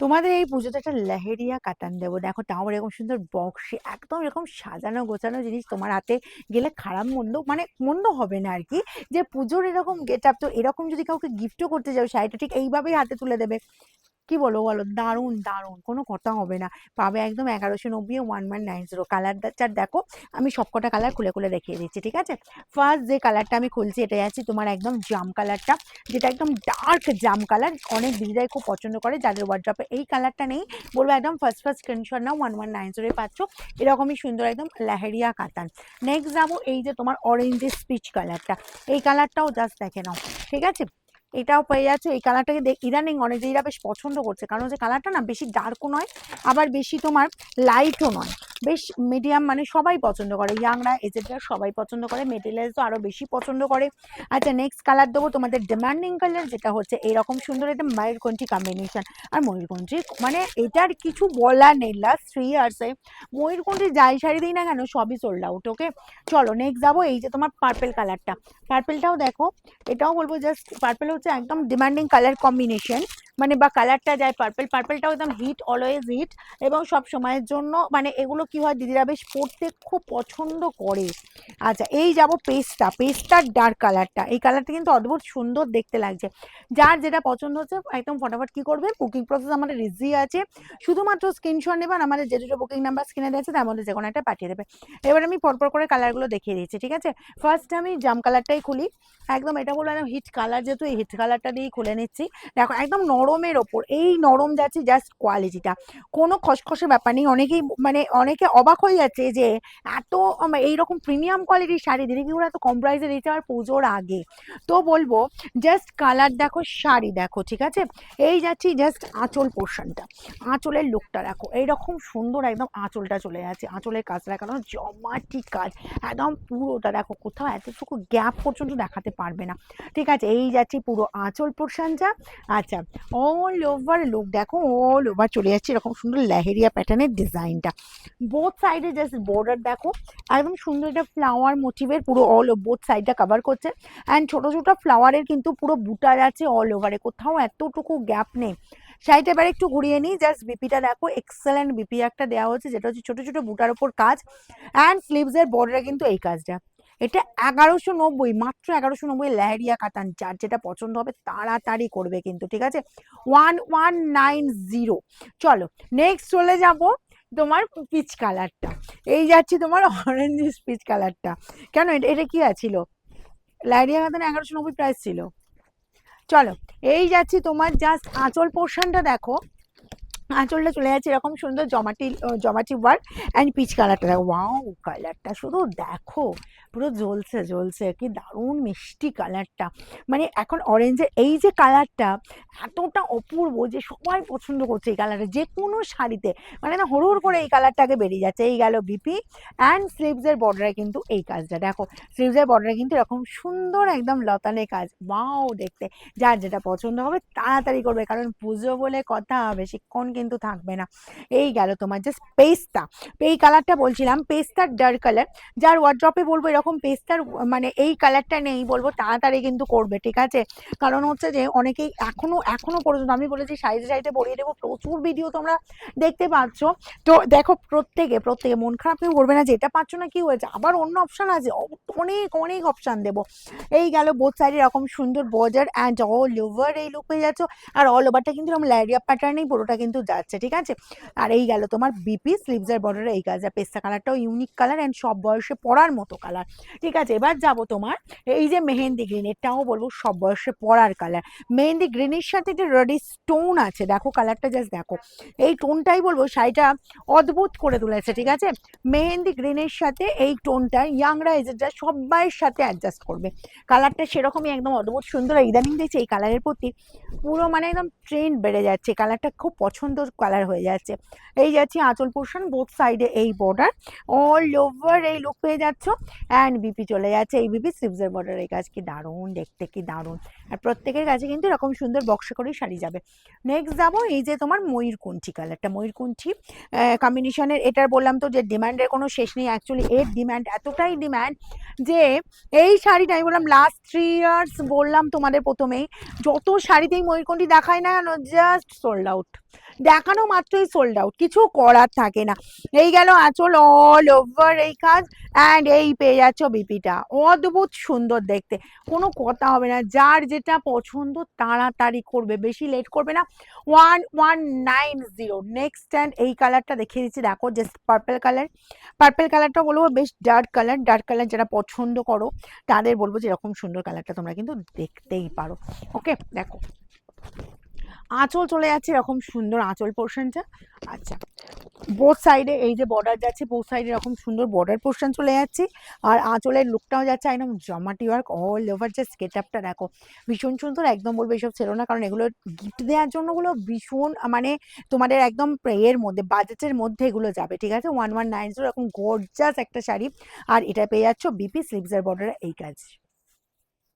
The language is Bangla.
তোমাদের এই পুজোতে একটা লেহেরিয়া কাটান দেবো। দেখো তাও এরকম সুন্দর বক্সে একদম এরকম সাজানো গোছানো জিনিস তোমার হাতে গেলে খারাপ মন্দ মানে মন্দ হবে না আর কি যে পুজোর এরকম গেট আপ তো এরকম যদি কাউকে গিফটও করতে যাও, শাড়িটা ঠিক এইভাবেই হাতে তুলে দেবে। কি বলো বলো? দারুণ দারুণ। কোনো কথা হবে না। পাবে একদম এগারোশো নব্বই one one nine zero colour চার দেখো, আমি সবকটা কালার খুলে খুলে দেখিয়ে দিচ্ছি, ঠিক আছে? ফার্স্ট যে কালারটা আমি খুলছি এটা যাচ্ছি তোমার একদম জাম কালারটা যেটা একদম ডার্ক জাম কালার অনেক দিদিরাই খুব পছন্দ করে, যাদের ওয়ার্ড্রপে এই কালারটা নেই। বলব একদম ফার্স্ট ফার্স্ট স্ক্রিনশট নাও ওয়ান ওয়ান নাইন জিরোয় পাচ্ছ। এরকমই সুন্দর একদম লেহেরিয়া কাতান। নেক্সট যাব এই যে তোমার অরেঞ্জের স্পিচ কালারটা এই কালারটাও জাস্ট দেখে নাও, ঠিক আছে? এটাও পেয়ে যাচ্ছে। এই কালারটাকে ইদানিং অনেক দিদিরা বেশ পছন্দ করছে। কারণ হচ্ছে কালারটা না বেশি ডার্কও নয়, আবার বেশি তোমার লাইটও নয়। বেশ মিডিয়াম মানে সবাই পছন্দ করে। ইয়াংরা এজেডরা সবাই পছন্দ করে। মেটেরিয়ালস তো আরও বেশি পছন্দ করে। আচ্ছা নেক্সট কালার দেবো তোমাদের ডিমান্ডিং কালার যেটা হচ্ছে এরকম সুন্দর একটা ময়ূরকণ্ঠী কম্বিনেশন আর ময়ূরকণ্ঠী মানে এটার কিছু বলার নেই। লাস্ট থ্রি ইয়ার্সে ময়ূরকণ্ঠী যাই শাড়ি দিই না কেন, সবই সোল্ড আউট ওকে চলো নেক্সট যাব এই যে তোমার পার্পেল কালারটা পার্পেলটাও দেখো, এটাও বলব জাস্ট পার্পেল হচ্ছে একদম ডিমান্ডিং কালার কম্বিনেশন মানে বা কালারটা যায় পার্পেল পার্পেলটাও একদম হিট অলওয়েজ হিট এবং সব সময়ের জন্য মানে এগুলো কি হয় দিদিরা বেশ পরতে খুব পছন্দ করে। আচ্ছা এই যাব পেস্টটা পেস্টার ডার্ক কালারটা এই কালারটা কিন্তু অদ্ভুত সুন্দর দেখতে লাগছে। যার যেটা পছন্দ হচ্ছে একদম ফটাফট কি করবে? বুকিং প্রসেস আমাদের ইজি আছে। শুধুমাত্র স্ক্রিনশট নেবেন আমাদের যে দুটো বুকিং নাম্বার স্ক্রিনে দিয়েছে তার মধ্যে যে কোনো একটা পাঠিয়ে দেবে। এবার আমি পরপর করে কালারগুলো দেখিয়ে দিচ্ছি, ঠিক আছে? ফার্স্ট আমি জাম কালারটাই খুলি। একদম এটা একদম হিট কালার যেহেতু এই হিট কালারটা দিয়েই খুলে নিচ্ছি। দেখো, একদম নরমের ওপর, এই নরম যাচ্ছে জাস্ট কোয়ালিটিটা কোনো খসখসে ব্যাপার নেই, অনেকেই মানে অনেকে অবাক হয়ে যাচ্ছে যে এত এইরকম প্রিমিয়াম কোয়ালিটির শাড়ি দিদি কি ওরা এত কম প্রাইসে দিচ্ছে আর পুজোর আগে? তো বলব জাস্ট কালার দেখো, শাড়ি দেখো, ঠিক আছে? এই যাচ্ছি জাস্ট আঁচল পোর্শনটা আঁচলের লুকটা দেখো, এইরকম সুন্দর একদম আঁচলটা চলে যাচ্ছে। আঁচলের কাজটা দেখানো, জমাটি কাজ। একদম পুরোটা দেখো, কোথাও এতটুকু গ্যাপ পর্যন্ত দেখাতে পারবে না। ঠিক আছে, এই যাচ্ছি পুরো আঁচল পোর্শনটা আচ্ছা অল ওভার লুক দেখো অল ওভার চলে যাচ্ছে এরকম সুন্দর লেহেরিয়া প্যাটার্নের ডিজাইনটা বোথ সাইডে জাস্ট বর্ডার দেখো একদম সুন্দর একটা ফ্লাওয়ার মোটিভের পুরো অল বোথ সাইডটা কভার করছে। অ্যান্ড ছোট ছোট ফ্লাওয়ারের কিন্তু পুরো বুটার আছে অল ওভারে কোথাও এতটুকু গ্যাপ নেই। শাড়িটা এবার একটু ঘুরিয়ে নিই জাস্ট বিপিটা দেখো এক্সেলেন্ট বিপি একটা দেওয়া হচ্ছে যেটা হচ্ছে ছোট ছোট বুটার ওপর কাজ। অ্যান্ড স্লিভসের বর্ডারে কিন্তু এই কাজটা। এটা এগারোশো নব্বই, মাত্র এগারোশো নব্বই লেহেরিয়া কাতান যার যেটা পছন্দ হবে তাড়াতাড়ি করবে কিন্তু, ঠিক আছে? ওয়ান ওয়ান নাইন জিরো চলো নেক্সট চলে যাব তোমার পিচ কালারটা এই যাচ্ছি তোমার অরেঞ্জ পিচ কালারটা কেন এটা এটা কি আছিল? লেহেরিয়া কাতান এগারোশো নব্বই প্রাইস ছিল। চলো, এই যাচ্ছি তোমার জাস্ট আঁচল পোর্শনটা দেখো। আঁচলটা চলে যাচ্ছে এরকম সুন্দর জমাটি জমাটি ওয়ার্ক অ্যান্ড পিচ কালারটা দেখো ওয়াও কালারটা শুধু দেখো, পুরো জ্বলছে জ্বলছে, কি দারুণ মিষ্টি কালারটা মানে এখন অরেঞ্জের এই যে কালারটা এতটা অপূর্ব যে সবাই পছন্দ করছে এই কালারটা যে কোনো শাড়িতে। মানে না হরু হর করে এই কালারটাকে বেরিয়ে যাচ্ছে। এই গেল বিপি অ্যান্ড স্লিভসের বর্ডারে কিন্তু এই কাজটা। দেখো স্লিভসের বর্ডারে কিন্তু এরকম সুন্দর একদম লতানে কাজ। ওয়াও দেখতে। যার যেটা পছন্দ হবে তাড়াতাড়ি করবে। কারণ পুজো বলে কথা, বেশিক্ষণ কিন্তু থাকবে না। এই গেল তোমার জাস্ট পেস্তা এই কালারটা বলছিলাম পেস্তার ডার্ক কালার যার ওয়ার্ড্রপে বলব এরকম পেস্তার মানে এই কালারটা নেই বলব, তাড়াতাড়ি কিন্তু করবে, ঠিক আছে? কারণ হচ্ছে যে অনেকেই এখনও এখনও পর্যন্ত, আমি বলেছি সাইজে সাইজে পরিয়ে দেবো, প্রচুর ভিডিও তোমরা দেখতে পাচ্ছ। তো দেখো প্রত্যেকে প্রত্যেকে, মন খারাপ কেউ করবে না যে এটা পাচ্ছ না কি হয়েছে? আবার অন্য অপশান আছে অনেক অনেক অপশান দেবো। এই গেল বোথ সাইডে এরকম সুন্দর বর্ডার অ্যান্ড অল ওভার এই লুক পেয়ে যাচ্ছ। আর অল ওভারটা কিন্তু এরকম ল্যারিয়া প্যাটার্নেই পুরোটা কিন্তু যাচ্ছে, ঠিক আছে? আর এই গেল তোমার বিপি স্লিভসের বর্ডারে এই কাজ পেস্তা কালারটাও ইউনিক কালার অ্যান্ড সব বয়সে পরার মতো কালার ঠিক আছে? এবার যাব তোমার এই যে মেহেন্দি গ্রিন এটাও বলব সব বয়সে পরার কালার মেহেন্দি গ্রিনের সাথে যে রেডি স্টোন আছে, দেখো কালারটা জাস্ট দেখো, এই টোনটাই বলব শাড়িটা অদ্ভুত করে তুলেছে, ঠিক আছে? মেহেন্দি গ্রিনের সাথে এই টোনটা ইয়াংরা এজেডরা সবাইয়ের সাথে অ্যাডজাস্ট করবে কালারটা সেরকমই একদম অদ্ভুত সুন্দর, ইদানিং দেখছি এই কালারের প্রতি পুরো মানে একদম ট্রেন্ড বেড়ে যাচ্ছে কালারটা খুব পছন্দর কালার হয়ে যাচ্ছে। এই যাচ্ছি আঁচল পোর্শন বোথ সাইডে এই বর্ডার অল ওভার এই লুক পেয়ে যাচ্ছ। অ্যান্ড বিপি চলে যাচ্ছে। এই বিপি স্লিভসের বর্ডার এই কাজ কি দারুণ, দেখতে কি দারুণ। আর প্রত্যেকের কাছে কিন্তু এরকম সুন্দর বক্সে করেই শাড়ি যাবে। নেক্সট যাব এই যে তোমার ময়ূরকুণ্ঠি কালারটা ময়ূরকুণ্ঠি কম্বিনেশনের এটার বললাম তো যে ডিমান্ডের কোনো শেষ নেই। অ্যাকচুয়ালি এর ডিম্যান্ড এতটাই ডিম্যান্ড যে এই শাড়িটা আমি বললাম লাস্ট থ্রি ইয়ার্স বললাম তোমাদের প্রথমেই, যত শাড়িতেই ময়ূরকণ্ঠী দেখায় না জাস্ট সোল্ড আউট দেখানো মাত্রই সোল্ড আউট কিছু করার থাকে না। এই গেল আঁচল অল ওভার এই কাজ অ্যান্ড এই পেয়ে যাচ্ছ বিপিটা অদ্ভুত সুন্দর দেখতে। কোনো কথা হবে না, যার যেটা পছন্দ তাড়াতাড়ি করবে, বেশি লেট করবে না। One one nine zero next and এই কালারটা দেখিয়ে দিচ্ছি। দেখো যে পার্পেল কালার পার্পেল কালারটা বলব, বেশ ডার্ক কালার ডার্ক কালার যারা পছন্দ করো, তাদের বলব যে এরকম সুন্দর কালারটা তোমরা কিন্তু দেখতেই পারো। ওকে দেখো। আঁচল চলে যাচ্ছে, এরকম সুন্দর আঁচল পোর্শনটা আচ্ছা বোথ সাইডে এই যে বর্ডার যাচ্ছে বোথ সাইডে এরকম সুন্দর বর্ডার পোর্শন চলে যাচ্ছে। আর আঁচলের লুকটাও যাচ্ছে, একদম জমাটি ওয়ার্ক অল ওভার যে স্কেট আপটা দেখো। ভীষণ সুন্দর, একদম বলব এসব ছিল না, কারণ এগুলো গিফট দেওয়ার জন্যগুলো ভীষণ মানে তোমাদের একদম এর মধ্যে বাজেটের মধ্যে এগুলো যাবে, ঠিক আছে? ওয়ান ওয়ান নাইন জিরো এরকম গর্জাস একটা শাড়ি। আর এটা পেয়ে যাচ্ছ বিপি স্লিভসের বর্ডারে এই কাজ।